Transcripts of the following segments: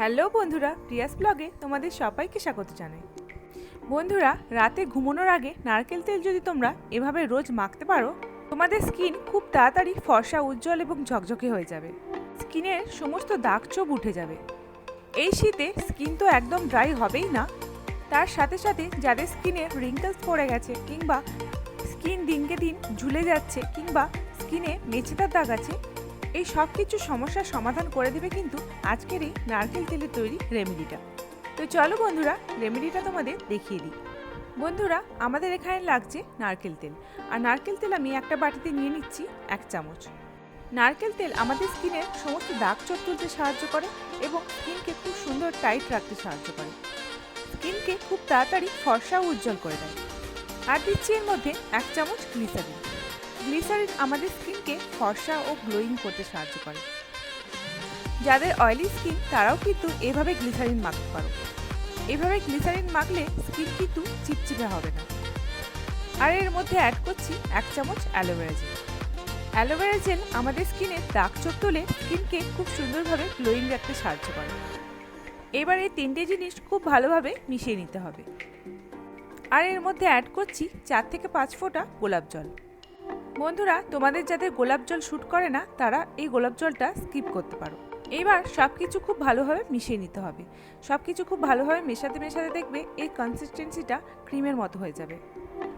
Hello বন্ধুরা, Prius ব্লগে তোমাদের সবাইকে স্বাগত জানাই। বন্ধুরা, রাতে ঘুমানোর আগে নারকেল তেল যদি তোমরা এভাবে রোজ মাখতে পারো, তোমাদের স্কিন খুব তাড়াতাড়ি ফর্সা, উজ্জ্বল এবং ঝকঝকে হয়ে যাবে। স্কিনের সমস্ত দাগ চোপ উঠে যাবে। এই শীতে স্কিন তো একদম ড্রাই হবেই না। তার সাথে সাথে যাদের স্কিনে রিঙ্কেলস পড়ে গেছে কিংবা স্কিন দিনকে দিন ঝুলে যাচ্ছে কিংবা স্কিনে মেছেদার দাগ আছে এই সব কিছু সমস্যার সমাধান করে দেবে কিন্তু আজকের এই নারকেল তেলের তৈরি রেমেডিটা। তো চলো বন্ধুরা, রেমেডিটা তোমাদের দেখিয়ে দিই। বন্ধুরা, আমাদের এখানে লাগছে নারকেল তেল। আর নারকেল তেল আমি একটা বাটিতে নিয়ে নিচ্ছি এক চামচ। নারকেল তেল আমাদের স্কিনের সমস্ত দাগ চোখ তুলতে সাহায্য করে এবং স্কিনকে খুব সুন্দর টাইট রাখতে সাহায্য করে। স্কিনকে খুব তাড়াতাড়ি ফর্সা উজ্জ্বল করে দেয়। আর দিচ্ছি এর মধ্যে এক চামচ গ্লিসারিন গ্লিসারিন আমাদের স্কিনকে ফর্সা ও গ্লোয়িং করতে সাহায্য করে। যাদের অয়েলি স্কিন, তারাও কিন্তু এভাবে গ্লিসারিন মাখতে পারো। এভাবে গ্লিসারিন মাখলে স্কিন কিন্তু চিপচিপে হবে না। আর এর মধ্যে অ্যাড করছি এক চামচ অ্যালোভেরা জেল অ্যালোভেরা জেল আমাদের স্কিনের দাগ চোখ তুলে স্কিনকে খুব সুন্দরভাবে গ্লোয়িং রাখতে সাহায্য করে। এবার এই তিনটে জিনিস খুব ভালোভাবে মিশিয়ে নিতে হবে। আর এর মধ্যে অ্যাড করছি চার থেকে পাঁচ ফোঁটা গোলাপ জল। বন্ধুরা, তোমাদের যাদের গোলাপ জল শ্যুট করে না, তারা এই গোলাপ জলটা স্কিপ করতে পারো। এবার সব কিছু খুব ভালোভাবে মিশিয়ে নিতে হবে। সব কিছু খুব ভালোভাবে মেশাতে মেশাতে দেখবে এই কনসিস্টেন্সিটা ক্রিমের মতো হয়ে যাবে।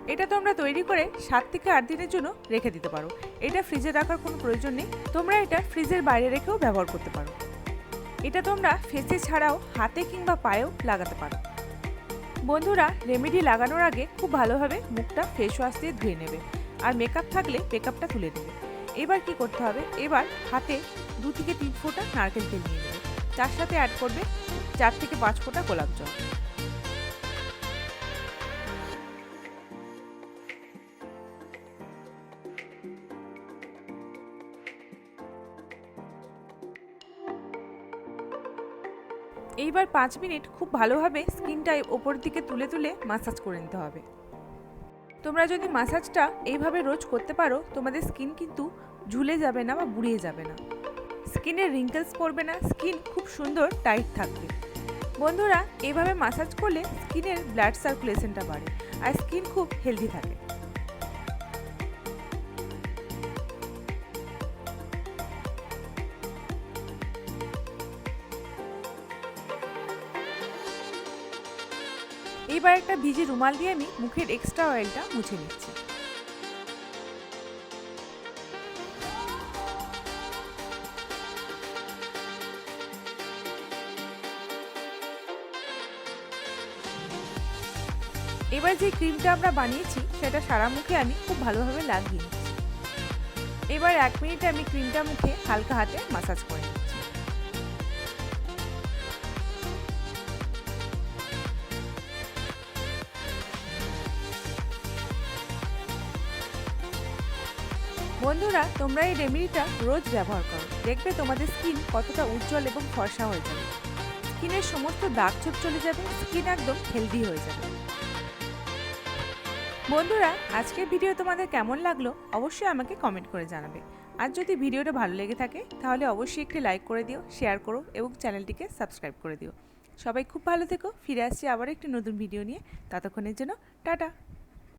এটা তোমরা তৈরি করে সাত থেকে আট দিনের জন্য রেখে দিতে পারো। এটা ফ্রিজে রাখার কোনো প্রয়োজন নেই। তোমরা এটা ফ্রিজের বাইরে রেখেও ব্যবহার করতে পারো। এটা তোমরা ফেসে ছাড়াও হাতে কিংবা পায়েও লাগাতে পারো। বন্ধুরা রেমেডি লাগানোর আগে খুব ভালোভাবে মুখটা ফেস ওয়াশ দিয়ে ধুয়ে নেবে। আর মেকআপ থাকলে মেকআপটা তুলে নেবে। এবার কি করতে হবে? এবার হাতে দু থেকে তিন ফোঁটা নারকেল তেল নিয়ে নেবে। তার সাথে অ্যাড করবে চার থেকে পাঁচ ফোঁটা গোলাপ জল। এইবার পাঁচ মিনিট খুব ভালোভাবে স্কিনটা ওপর দিকে তুলে তুলে মাসাজ করে নিতে হবে। তোমরা যদি মাসাজটা এইভাবে রোজ করতে পারো, তোমাদের স্কিন কিন্তু ঝুলে যাবে না বা বুড়িয়ে যাবে না। স্কিনের রিঙ্কেলস পড়বে না স্কিন খুব সুন্দর টাইট থাকবে। বন্ধুরা, এভাবে মাসাজ করলে স্কিনের ব্লাড সার্কুলেশনটা বাড়ে আর স্কিন খুব হেলদি থাকে। এইবার একটা ভিজে রুমাল দিয়ে আমি মুখের এক্সট্রা অয়েলটা মুছে নিচ্ছি। এবার যে ক্রিমটা আমরা বানিয়েছি, সেটা সারা মুখে আমি খুব ভালোভাবে লাগিয়ে নিচ্ছি। এবার এক মিনিটে আমি ক্রিমটা মুখে হালকা হাতে মাসাজ করে নিচ্ছি। বন্ধুরা, তোমরা এই রেমেডিটা রোজ ব্যবহার করো। দেখবে তোমাদের স্কিন কতটা উজ্জ্বল এবং ফর্সা হয়ে যাবে। স্কিনের সমস্ত দাগ ছোপ চলে যাবে, স্কিন একদম হেলদি হয়ে যাবে। বন্ধুরা, আজকের ভিডিও তোমাদের কেমন লাগল অবশ্যই আমাকে কমেন্ট করে জানাবে। আর যদি ভিডিওটা ভালো লেগে থাকে, তাহলে অবশ্যই একটি লাইক করে দিও শেয়ার করো এবং চ্যানেলটিকে সাবস্ক্রাইব করে দিও। সবাই খুব ভালো থেকো, ফিরে আসছি আবার একটি নতুন ভিডিও নিয়ে। ততক্ষণের জন্য, টাটা!